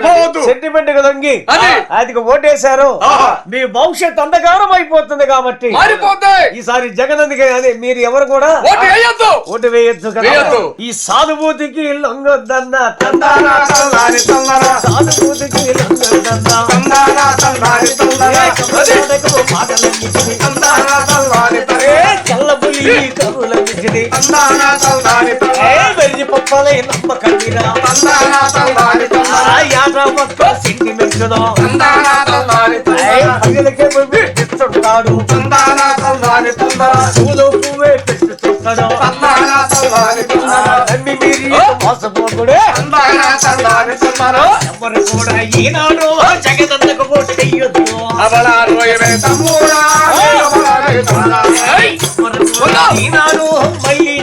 ఓడిపోవద్దు సెంటిమెంట్గా దొంగి అది. అది ఓటేశారు. మీ భవిష్యత్ అంధకారం అయిపోతుంది కాబట్టి. మారిపోతే. ఈసారి జగనందుకే అదే మీరు ఎవరు కూడా? ఓటు వేయొద్దు. కదా. ఈ సానుభూతికి లొంగొద్దన్న సానుభూతికి చల్లబులి వెయ్యి పప్పలే నమ్మకండిరా. ఏ తందనా పగలకే తల్లాని తందనా పూలో పువ్వే పెట్టుతుంటాడు నమ్మి మీరు మోసపోకుడే ఎవరు కూడా ఈనాడు జగదంతకు పోటీ చెయ్యొద్దు. అవలారు తమ్ముడా ఈనాడు మళ్ళీ